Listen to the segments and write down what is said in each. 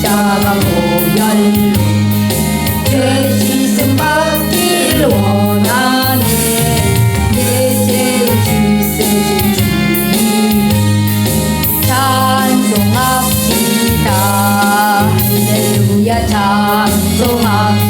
십자가 고열로 죄 씻음 받기를 원하네. 내 죄를 씻으신 주님 찬송합시다. 할렐루야 찬송합시다.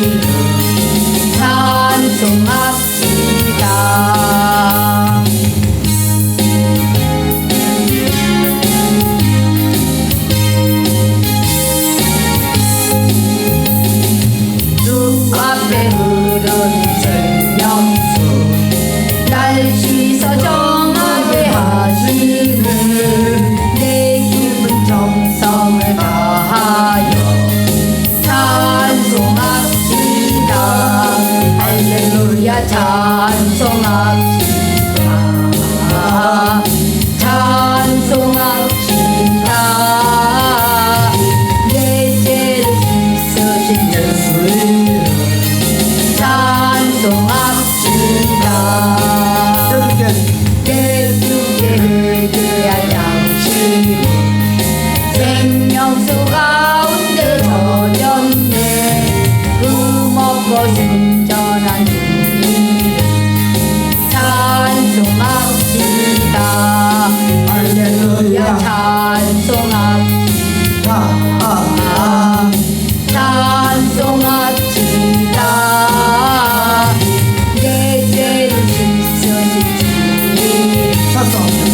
찬송합시다 찬송합시다 내 죄를 씻으신 예수를 찬송합시다 예수께 회개한 당신 생명수 가운데 저녁에 꿈없고 생 하하하 찬송합시다 내 죄를 씻어주시니 찬송